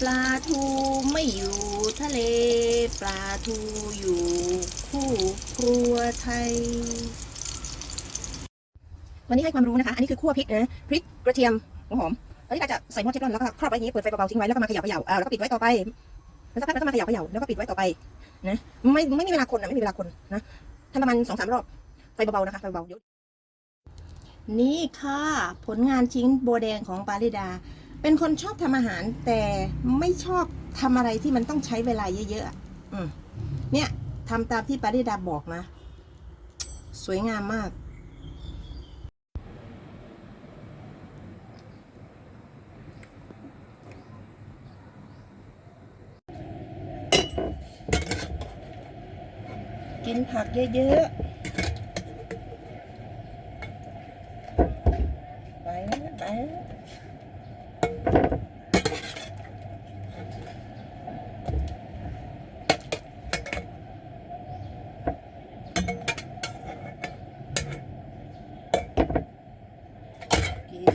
ปลาทูไม่อยู่ทะเล ปลาทูอยู่คู่ครัวไทย วันนี้ให้ความรู้นะคะ อันนี้คือคั่วพริกนะพริกกระเทียมหัวหอมอันนี้อาจจะใส่หม้อเทฟลอนแล้วก็ครอบไว้อย่างนี้เปิดไฟเบาๆทิ้งไว้แล้วก็มาเขย่าเขย่าอ่าแล้วก็ปิดไว้ต่อไปแล้วสักพักแล้วก็มาเขย่าเขย่าแล้วก็ปิดไว้ต่อไปนะไม่ไม่มีเวลาคนนะไม่มีเวลาคนนะทำประมาณสองสามรอบไฟเบาๆนะคะไฟเบาๆเดี๋ยวนี่ค่ะ ผลงานชิ้นโบแดงของปาริดา เป็นคนชอบทำอาหารแต่ไม่ชอบทำอะไรที่มันต้องใช้เวลาเยอะๆอืมเนี่ยทำตามที่ปาริดาบอกนะ สวยงามมากกินผักเยอะๆ ไปนะไป กิ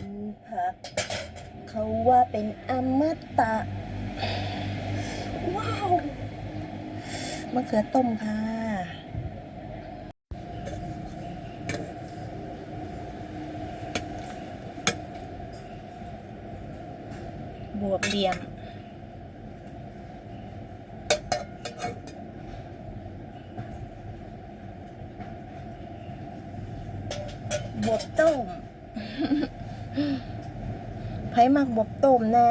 นผัก เขาว่าเป็นอมตะ ว้าวมะเขือต้มค่ะ บวบ เทียม บวบต้มไผ่มักบวบต้มนะ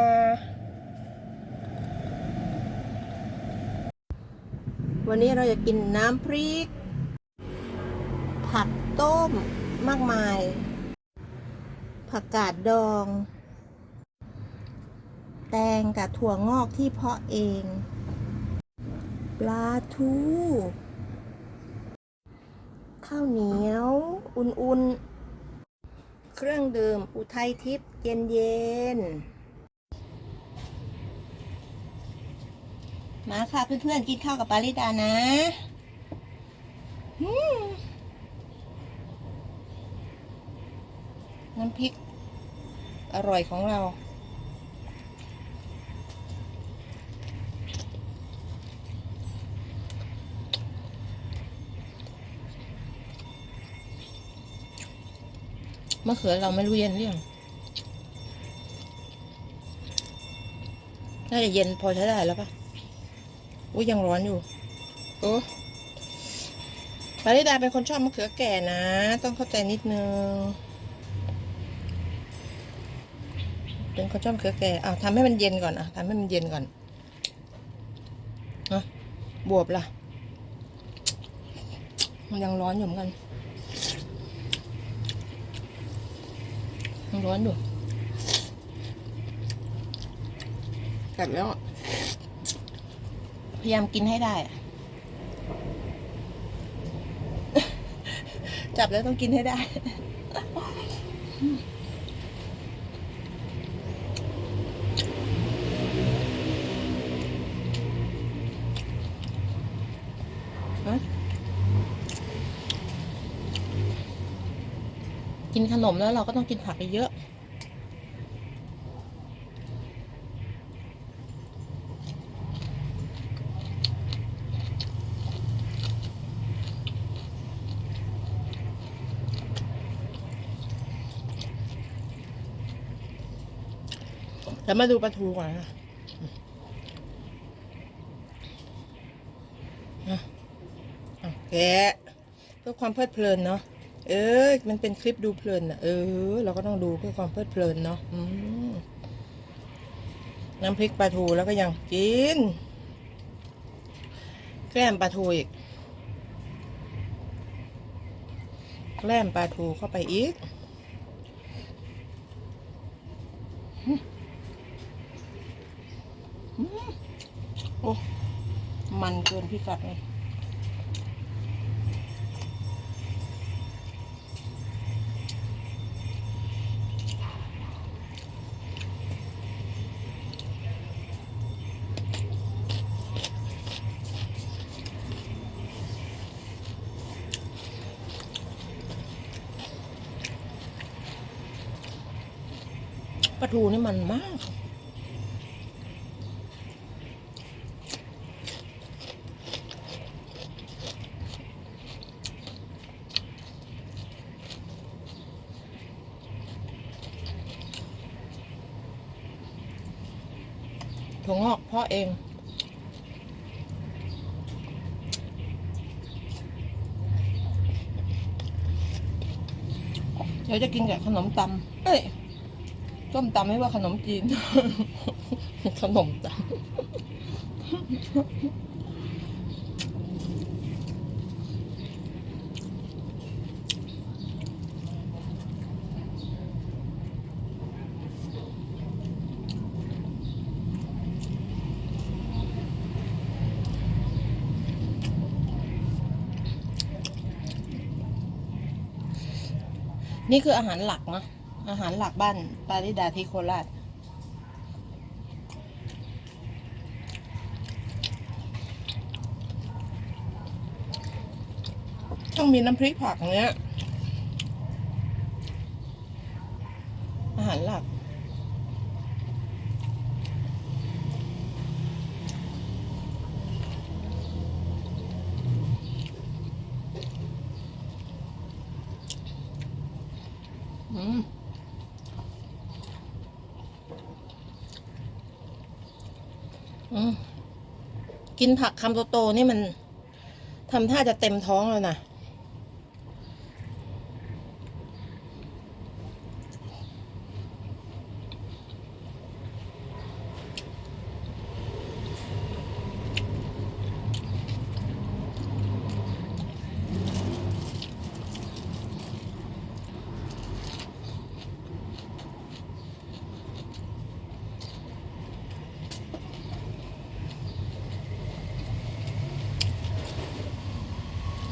วันนี้เราจะกินน้ำพริก ผักต้มมากมาย ผักกาดดอง แตงกับถั่วงอกที่เพาะเอง ปลาทู ข้าวเหนียว อุ่นๆ เครื่องดื่มอุทัยทิพย์เย็นๆ มาค่ะเพื่อนๆ กินข้าวกับปาริดานะน้ำพริกอร่อยของเรา มะเขือเราไม่รู้เย็นหรือยังน่าจะเย็นพอใช้ได้แล้วปะอุ้ยยังร้อนอยู่โอ้ปาริดาเป็นคนชอบมะเขือแก่นะ ต้องเข้าใจนิดนึง เป็นคนชอบมะเขือแก่อ้าวทำให้มันเย็นก่อนอะทำให้มันเย็นก่อนอะบวบล่ะ มันยังร้อนอยู่เหมือนกัน ยังร้อนอยู่กัดแล้วอะพยายามกินให้ได้อะจับแล้วต้องกินให้ได้ฮ กินขนมแล้วเราก็ต้องกินผักเยอะแล้วมาดูปลาทูก่อนนะนะอะแกะเพื่อความเพลิดเพลินเนาะ เออ มันเป็นคลิปดูเพลินอะ เออ เราก็ต้องดูเพื่อความเพลิดเพลินเนาะน้ำพริกปลาทูแล้วก็ยังกิน แกล้มปลาทูอีก แกล้มปลาทูเข้าไปอีก โอ้ มันเกินพิกัดเลย ปลาทูนี่มันมาก ถั่วงอกพ่อเองเดี๋ยวจะกินกับขนมตำเอ้ย ส้มตำไม่ว่าขนมจีน ขนมตำนี่คืออาหารหลักนะ อาหารหลักบ้านปาริดาที่โคราชต้องมีน้ำพริกผักเนี้ย อาหารหลัก กินผักคำโตๆนี่มันทำท่าจะเต็มท้องแล้วนะ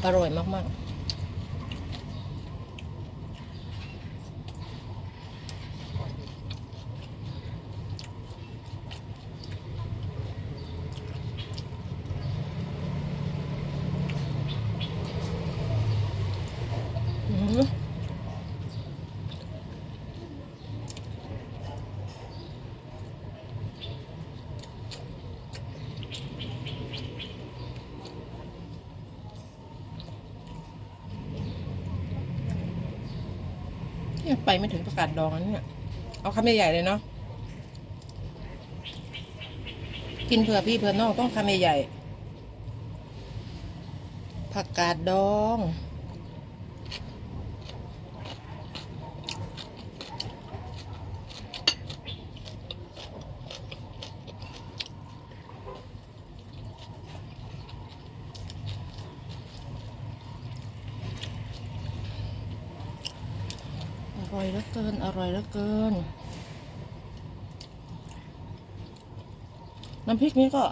อร่อยมากๆ อืมยัง ไปไม่ถึงประกาศดองอันเนี่ย เอาคำใหญ่ๆเลยเนาะ กินเผื่อพี่เผื่อน้องต้องคำใหญ่ๆผักกาดดอง ร่อยเหลือเกิน อร่อยเหลือเกิน น้ำพริกนี้ก็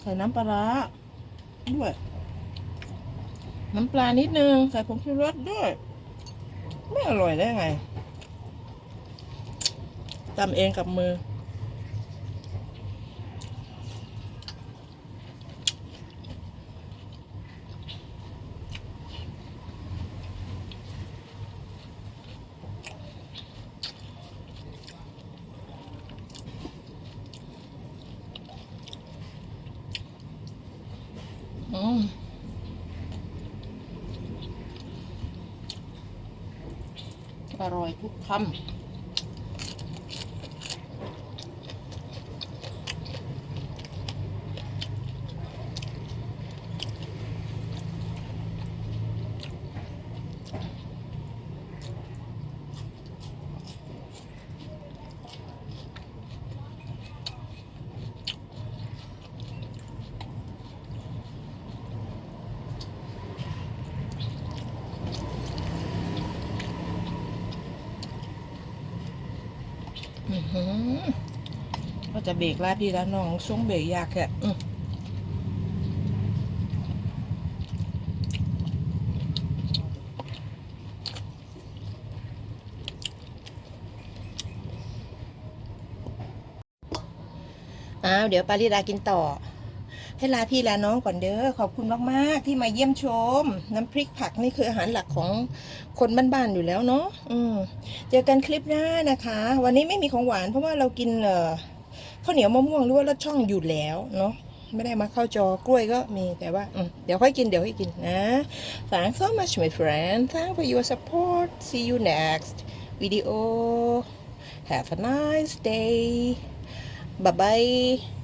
ใส่น้ำปลาร้าด้วย น้ำปลานิดนึง ใส่ผงชูรสด้วย ไม่อร่อยได้ไงตำเองกับมอ ร่อยทุกคำอื้อหือ จะเบรกลาดดีแล้วน้องช่วงเบรกยากแค่อ้าวเดี๋ยวปาริดากินต่อ ให้ลาพี่ลาน้องก่อนเด้อขอบคุณมากๆ ที่มาเยี่ยมชม น้ำพริกผักนี่คืออาหารหลักของคนบ้านๆอยู่แล้วเนาะอืมเจอกันคลิปหน้านะคะ วันนี้ไม่มีของหวานเพราะว่าเรากินเอ่อ ข้าวเหนียวมะม่วงหรือว่าลอดช่องอยู่แล้วเนาะไม่ได้มาเข้าจอกล้วยก็มีแต่ว่าเดี๋ยวค่อยกินเดี๋ยวค่อยกินนะ Thanks so much my friend Thanks for your support See you next video have a nice day bye bye